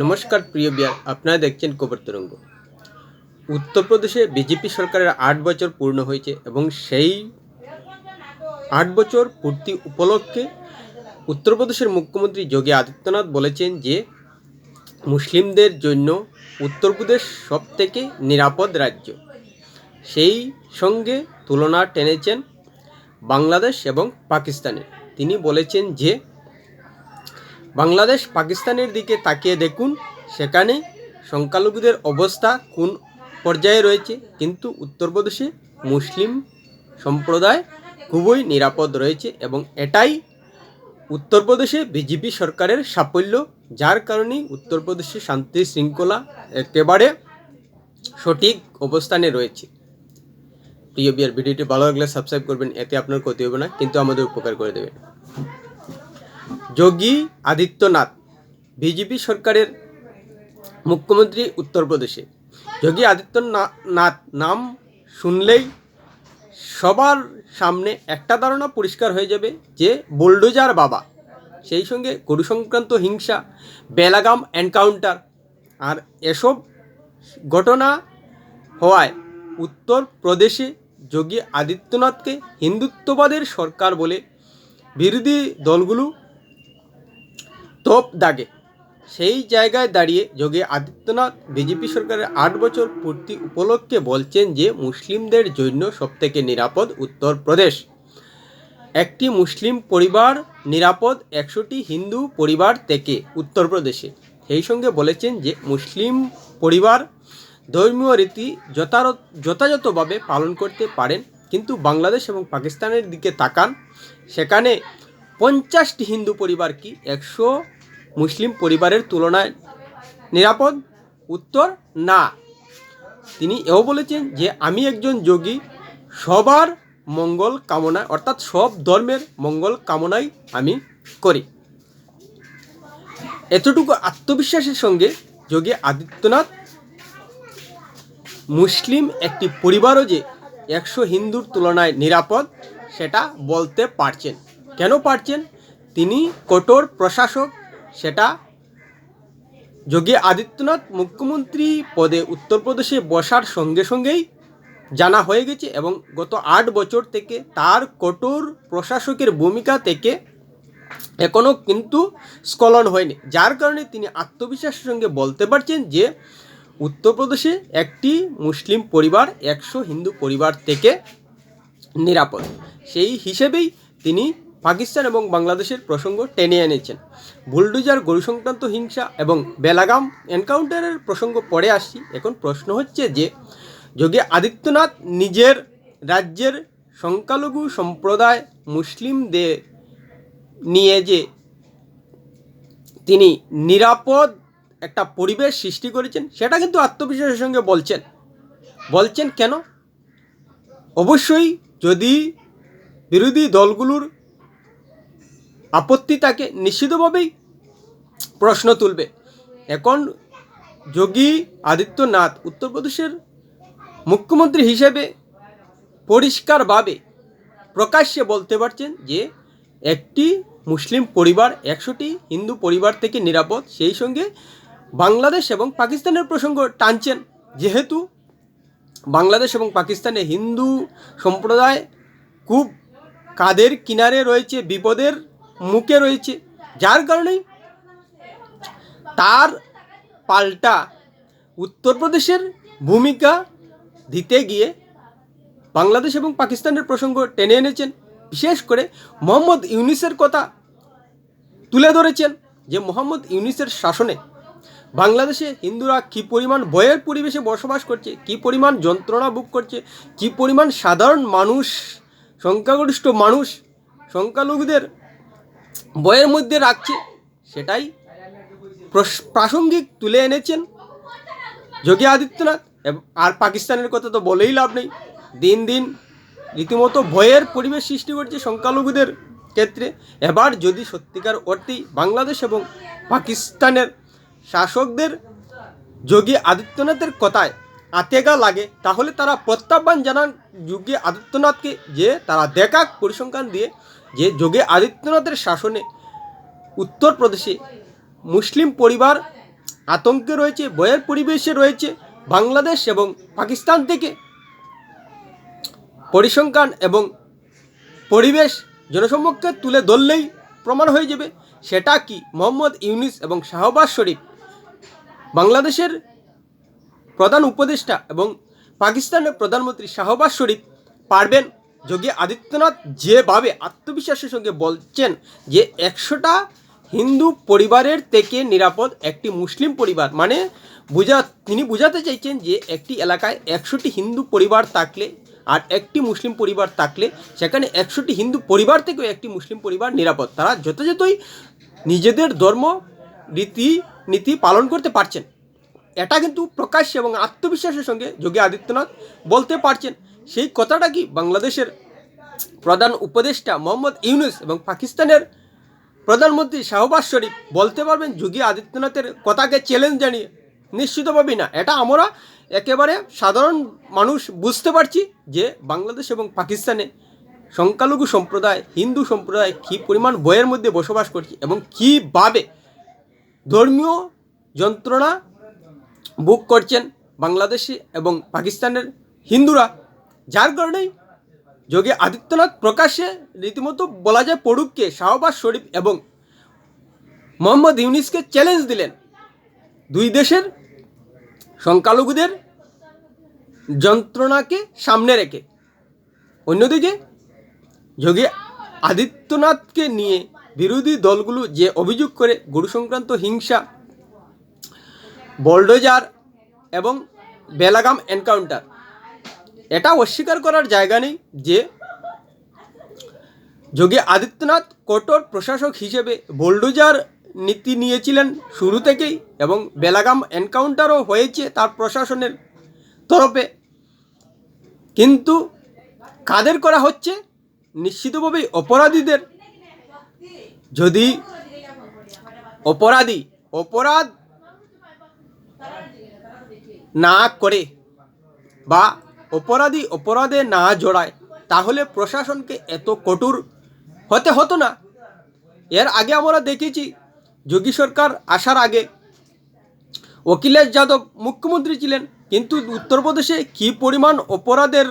নমস্কার প্রিয় বিয়ার, আপনারা দেখছেন কবর তরঙ্গ। উত্তরপ্রদেশে বিজেপি সরকারের আট বছর পূর্ণ হয়েছে এবং সেই আট বছর পূর্তি উপলক্ষে উত্তরপ্রদেশের মুখ্যমন্ত্রী যোগী আদিত্যনাথ বলেছেন যে, মুসলিমদের জন্য উত্তরপ্রদেশ সব থেকে নিরাপদ রাজ্য। সেই সঙ্গে তুলনা টেনেছেন বাংলাদেশ এবং পাকিস্তানের তিনি বলেছেন যে বাংলাদেশ পাকিস্তানের দিকে তাকিয়ে দেখুন, সেখানে সংখ্যালঘুদের অবস্থা কোন পর্যায়ে রয়েছে? কিন্তু উত্তরপ্রদেশে মুসলিম সম্প্রদায় খুবই নিরাপদ রয়েছে এবং এটাই উত্তরপ্রদেশে বিজেপি সরকারের সাফল্য, যার কারণেই উত্তরপ্রদেশে শান্তি শৃঙ্খলা একেবারে সঠিক অবস্থানে রয়েছে। প্রিয় বিয়ার, ভিডিওটি ভালো লাগলে সাবস্ক্রাইব করবেন, এতে আপনার ক্ষতি হবে না, কিন্তু আমাদের উপকার করে দেবেন। যোগী আদিত্যনাথ, বিজেপি সরকারের মুখ্যমন্ত্রী উত্তরপ্রদেশে। যোগী আদিত্যনাথ নাম শুনলেই সবার সামনে একটা ধারণা পরিষ্কার হয়ে যাবে যে বুলডোজার বাবা, সেই সঙ্গে গরু সংক্রান্ত হিংসা, বেলাগাম এনকাউন্টার আর এসব ঘটনা হওয়ায় উত্তরপ্রদেশে যোগী আদিত্যনাথকে হিন্দুত্ববাদের সরকার বলে বিরোধী দলগুলো তোপ দাগে। সেই জায়গায় দাঁড়িয়ে যোগী আদিত্যনাথ, বিজেপি সরকারের আট বছর পূর্তি উপলক্ষে বলছেন যে, মুসলিমদের জন্য সবথেকে নিরাপদ উত্তরপ্রদেশ। একটি মুসলিম পরিবার নিরাপদ, একশোটি হিন্দু পরিবার থেকে উত্তরপ্রদেশে। সেই সঙ্গে বলেছেন যে, মুসলিম পরিবার ধর্মীয় রীতি যথাযথভাবে পালন করতে পারেন। কিন্তু বাংলাদেশ এবং পাকিস্তানের দিকে তাকান, সেখানে পঞ্চাশটি হিন্দু পরিবার কি একশো মুসলিম পরিবারের তুলনায় নিরাপদ? উত্তর, না। তিনি এও বলেছেন যে, আমি একজন যোগী, সবার মঙ্গল কামনা, অর্থাৎ সব ধর্মের মঙ্গল কামনাই আমি করি। এতটুকু আত্মবিশ্বাসের সঙ্গে যোগী আদিত্যনাথ মুসলিম একটি পরিবারও যে একশো হিন্দুর তুলনায় নিরাপদ, সেটা বলতে পারছেন। কেন পারছেন? তিনি কঠোর প্রশাসক, সেটা যোগী আদিত্যনাথ মুখ্যমন্ত্রী পদে উত্তরপ্রদেশে বসার সঙ্গে সঙ্গেই জানা হয়ে গেছে এবং গত আট বছর থেকে তার কঠোর প্রশাসকের ভূমিকা থেকে এখনও কিন্তু স্খলন হয়নি। যার কারণে তিনি আত্মবিশ্বাসের সঙ্গে বলতে পারছেন যে উত্তরপ্রদেশে একটি মুসলিম পরিবার, একশো হিন্দু পরিবার থেকে নিরাপদ। সেই হিসেবেই তিনি পাকিস্তান এবং বাংলাদেশের প্রসঙ্গ টেনে এনেছেন। বুলডুজার গরু সংক্রান্ত হিংসা এবং বেলাগাম এনকাউন্টারের প্রসঙ্গ পরে আসছি এখন প্রশ্ন হচ্ছে যে, যোগী আদিত্যনাথ নিজের রাজ্যের সংখ্যালঘু সম্প্রদায় মুসলিমদের নিয়ে যে তিনি নিরাপদ একটা পরিবেশ সৃষ্টি করেছেন, সেটা কিন্তু আত্মবিশ্বাসের সঙ্গে বলছেন। বলছেন কেন? অবশ্যই যদি বিরোধী দলগুলোর আপত্তি তাকে নিশ্চিতভাবেই প্রশ্ন তুলবে। এখন যোগী আদিত্যনাথ উত্তরপ্রদেশের মুখ্যমন্ত্রী হিসেবে পরিষ্কারভাবে প্রকাশ্যে বলতে পারছেন যে, একটি মুসলিম পরিবার, একশোটি হিন্দু পরিবার থেকে নিরাপদ। সেই সঙ্গে বাংলাদেশ এবং পাকিস্তানের প্রসঙ্গ টানছেন। যেহেতু বাংলাদেশ এবং পাকিস্তানে হিন্দু সম্প্রদায় খুব কাদের কিনারে রয়েছে বিপদের মুখে রয়েছে। যার কারণেই তার পাল্টা উত্তরপ্রদেশের ভূমিকা দিতে গিয়ে বাংলাদেশ এবং পাকিস্তানের প্রসঙ্গ টেনে এনেছেন। বিশেষ করে মোহাম্মদ ইউনিসের কথা তুলে ধরেছেন যে মোহাম্মদ ইউনিসের শাসনে বাংলাদেশে হিন্দুরা কী পরিমাণ ভয়ের পরিবেশে বসবাস করছে, কী পরিমাণ যন্ত্রণা ভোগ করছে, কী পরিমাণ সাধারণ মানুষ, সংখ্যাগরিষ্ঠ মানুষ, সংখ্যালঘুদের বইয়ের মধ্যে রাখছে, সেটাই প্রাসঙ্গিক তুলে এনেছেন যোগী আদিত্যনাথ। আর পাকিস্তানের কথা তো বলেই লাভ নেই। দিন দিন রীতিমতো ভয়ের পরিবেশ সৃষ্টি করছে সংখ্যালঘুদের ক্ষেত্রে। এবার যদি সত্যিকার অর্থেই বাংলাদেশ এবং পাকিস্তানের শাসকদের যোগী আদিত্যনাথের কথায় আতেগা লাগে, তাহলে তারা প্রত্যাহ্বান জানান যোগী আদিত্যনাথকে যে তারা দেখাক পরিসংখ্যান দিয়ে যে যোগে আদিত্যনাথের শাসনে উত্তরপ্রদেশে মুসলিম পরিবার আতঙ্কে রয়েছে ভয়ের পরিবেশে রয়েছে, বাংলাদেশ এবং পাকিস্তান থেকে পরিসংখ্যান এবং পরিবেশ জনসম্মুখে তুলে ধরলেই প্রমাণ হয়ে যাবে। সেটা কি? মোহাম্মদ ইউনিস এবং শাহবাজ শরীফ, বাংলাদেশের প্রধান উপদেষ্টা এবং পাকিস্তানের প্রধানমন্ত্রী শাহবাজ শরীফ পারবেন যোগী আদিত্যনাথ যেভাবে আত্মবিশ্বাসের সঙ্গে বলছেন যে একশোটা হিন্দু পরিবারের থেকে নিরাপদ একটি মুসলিম পরিবার মানে বুঝা, তিনি বোঝাতে চাইছেন যে একটি এলাকায় একশোটি হিন্দু পরিবার থাকলে আর একটি মুসলিম পরিবার থাকলে, সেখানে একশোটি হিন্দু পরিবার থেকেও একটি মুসলিম পরিবার নিরাপদ। তারা যথাযথই নিজেদের ধর্ম, রীতি, নীতি পালন করতে পারছেন। এটা কিন্তু প্রকাশ্যে এবং আত্মবিশ্বাসের সঙ্গে যোগী আদিত্যনাথ বলতে পারছেন। সেই কথাটা কি বাংলাদেশের প্রধান উপদেষ্টা মোহাম্মদ ইউনুস এবং পাকিস্তানের প্রধানমন্ত্রী শাহবাজ শরীফ বলতে পারবেন যোগী আদিত্যনাথের কথাকে চ্যালেঞ্জ জানিয়ে? নিশ্চিতভাবেই না। এটা আমরা একেবারে সাধারণ মানুষ বুঝতে পারছি যে বাংলাদেশ এবং পাকিস্তানে সংখ্যালঘু সম্প্রদায়, হিন্দু সম্প্রদায় কী পরিমাণ বইয়ের মধ্যে বসবাস করছে এবং কীভাবে ধর্মীয় যন্ত্রণা বুক করছেন বাংলাদেশি এবং পাকিস্তানের হিন্দুরা? যার কারণেই যোগী আদিত্যনাথ প্রকাশ্যে রীতিমতো বলা যায় পড়ুককে শাহবাজ শরীফ এবং মোহাম্মদ ইউনিসকে চ্যালেঞ্জ দিলেন। দুই দেশের সংখ্যালঘুদের যন্ত্রণাকে সামনে রেখে। অন্যদিকে যোগী আদিত্যনাথকে নিয়ে বিরোধী দলগুলো যে অভিযোগ করে গরু সংক্রান্ত হিংসা বোল্ডোজার এবং বেলাগাম এনকাউন্টার এটা অস্বীকার করার জায়গা নেই যে যোগী আদিত্যনাথ কঠোর প্রশাসক হিসেবে বোল্ডোজার নীতি নিয়েছিলেন শুরু থেকেই এবং বেলাগাম এনকাউন্টারও হয়েছে তার প্রশাসনের তরফে। কিন্তু কাদের করা হচ্ছে? নিশ্চিতভাবেই অপরাধীদের। যদি অপরাধী, অপরাধ না করে বা অপরাধী অপরাধে না জড়ায়, তাহলে প্রশাসনকে এত কঠোর হতে হতো না। এর আগে আমরা দেখেছি, যোগী সরকার আসার আগে অখিলেশ যাদব মুখ্যমন্ত্রী ছিলেন, কিন্তু উত্তরপ্রদেশে কী পরিমাণ অপরাধের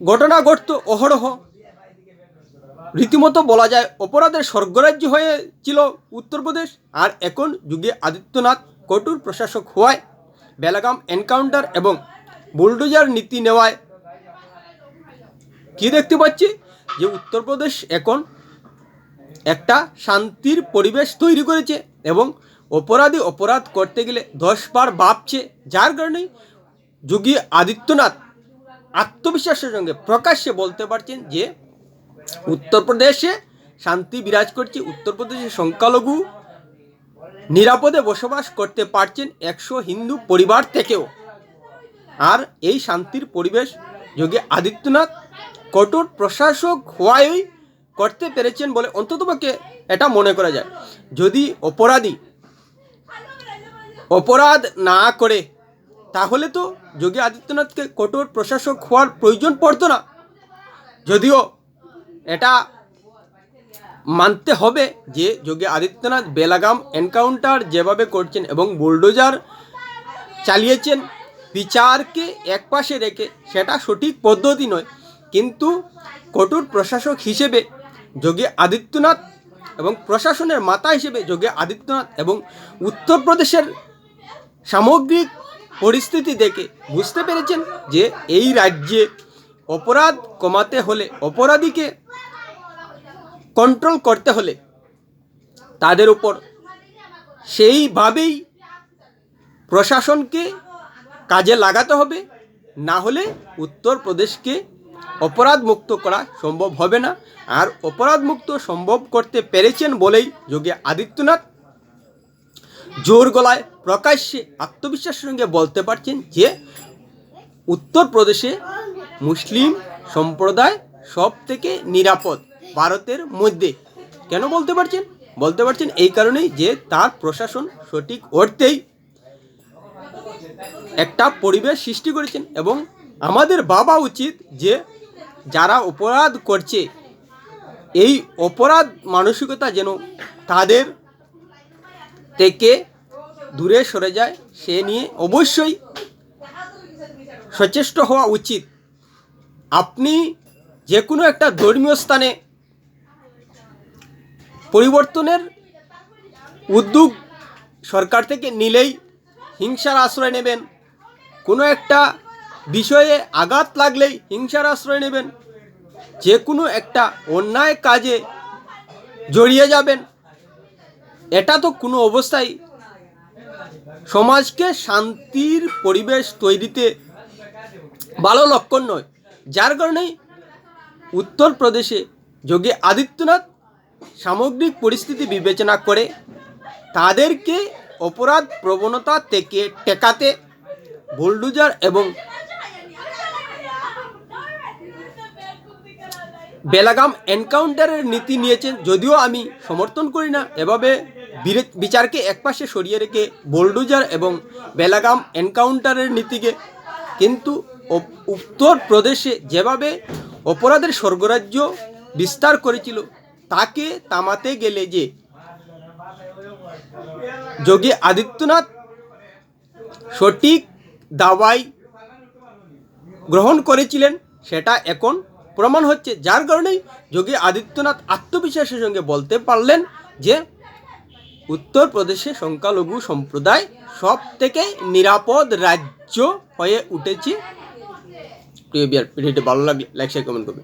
ঘটনা ঘটত অহরহ। রীতিমতো বলা যায়, অপরাধের স্বর্গরাজ্য হয়েছিল উত্তরপ্রদেশ, আর এখন যুগে আদিত্যনাথ কঠোর প্রশাসক হওয়ায় বেলাগাম এনকাউন্টার এবং বুলডোজার নীতি নেওয়ায় কি দেখতে পাচ্ছি? যে উত্তরপ্রদেশ এখন একটা শান্তির পরিবেশ তৈরি করেছে এবং অপরাধী অপরাধ করতে গেলে দশবার ভাবছে। যার কারণেই যোগী আদিত্যনাথ আত্মবিশ্বাসের সঙ্গে প্রকাশ্যে বলতে পারছেন যে উত্তরপ্রদেশে শান্তি বিরাজ করছে, উত্তরপ্রদেশে সংখ্যালঘু নিরাপদে বসবাস করতে পারছেন একশো হিন্দু পরিবার থেকেও। আর এই শান্তির পরিবেশ যোগী আদিত্যনাথ কঠোর প্রশাসক হওয়াই করতে পেরেছেন বলে অন্ততপক্ষে এটা মনে করা যায়। যদি অপরাধী অপরাধ না করে, তাহলে তো যোগী আদিত্যনাথকে কঠোর প্রশাসক হওয়ার প্রয়োজন পড়তো না। যদিও এটা মানতে হবে যে যোগী আদিত্যনাথ বেলাগাম এনকাউন্টার যেভাবে করছেন এবং বুলডোজার চালিয়েছেন বিচারকে একপাশে রেখে সেটা সঠিক পদ্ধতি নয়, কিন্তু কঠোর প্রশাসক হিসেবে যোগী আদিত্যনাথ এবং প্রশাসনের মাতা হিসেবে যোগী আদিত্যনাথ এবং উত্তরপ্রদেশের সামগ্রিক পরিস্থিতি দেখে বুঝতে পেরেছেন যে এই রাজ্যে অপরাধ কমাতে হলে, অপরাধীকে কন্ট্রোল করতে হলে তাদের উপর সেইভাবেই প্রশাসনকে কাজে লাগাতে হবে। না হলে উত্তরপ্রদেশকে অপরাধ মুক্ত করা সম্ভব হবে না। আর অপরাধ মুক্ত সম্ভব করতে পেরেছেন বলেই যোগী আদিত্যনাথ জোর গলায় প্রকাশ্যে আত্মবিশ্বাসের সঙ্গে বলতে পারছেন যে, উত্তরপ্রদেশে মুসলিম সম্প্রদায় সব থেকে নিরাপদ ভারতের মধ্যে। কেন বলতে পারছেন? বলতে পারছেন এই কারণেই যে তার প্রশাসন সঠিক অর্থেই একটা পরিবেশ সৃষ্টি করেছেন এবং আমাদের বাবা উচিত যে যারা অপরাধ করছে, এই অপরাধ মানসিকতা যেন তাদের থেকে দূরে সরে যায়, সে নিয়ে অবশ্যই সচেষ্ট হওয়া উচিত। আপনি যে কোনো একটা ধর্মীয় স্থানে পরিবর্তনের উদ্যোগ সরকার থেকে নিলেই হিংসার আশ্রয় নেবেন কোনো একটা বিষয়ে আঘাত লাগলেই হিংসার আশ্রয় নেবেন। যে কোনো একটা অন্যায় কাজে জড়িয়ে যাবেন। এটা তো কোনো অবস্থায় সমাজকে শান্তির পরিবেশ তৈরিতে ভালো লক্ষণ নয়। যার কারণেই উত্তরপ্রদেশে যোগী আদিত্যনাথ সামগ্রিক পরিস্থিতি বিবেচনা করে তাদেরকে অপরাধ প্রবণতা থেকে টেকাতে বুলডুজার এবং বেলাগাম এনকাউন্টারের নীতি নিয়েছেন, যদিও আমি সমর্থন করি না। এভাবে বিচারকে একপাশে সরিয়ে রেখে বোলডুজার এবং বেলাগাম এনকাউন্টারের নীতিকে কিন্তু ও- উত্তরপ্রদেশে যেভাবে অপরাধের স্বর্গরাজ্য বিস্তার করেছিল, তাকে তামাতে গেলে যে যোগী আদিত্যনাথ সঠিক দাওয়াই গ্রহণ করেছিলেন, সেটা এখন প্রমাণ হচ্ছে। যার কারণেই যোগী আদিত্যনাথ আত্মবিশ্বাসের সঙ্গে বলতে পারলেন যে উত্তরপ্রদেশে সংখ্যালঘু সম্প্রদায় সব থেকে নিরাপদ রাজ্য হয়ে উঠেছে। প্রিয় বিয়ার ভিডিওটি ভালো লাগলে লাইক শেয়ার কমেন্ট করবে